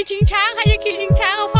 ขี่ชิงช้าใครจะขี่ชิงช้ากับพ่อ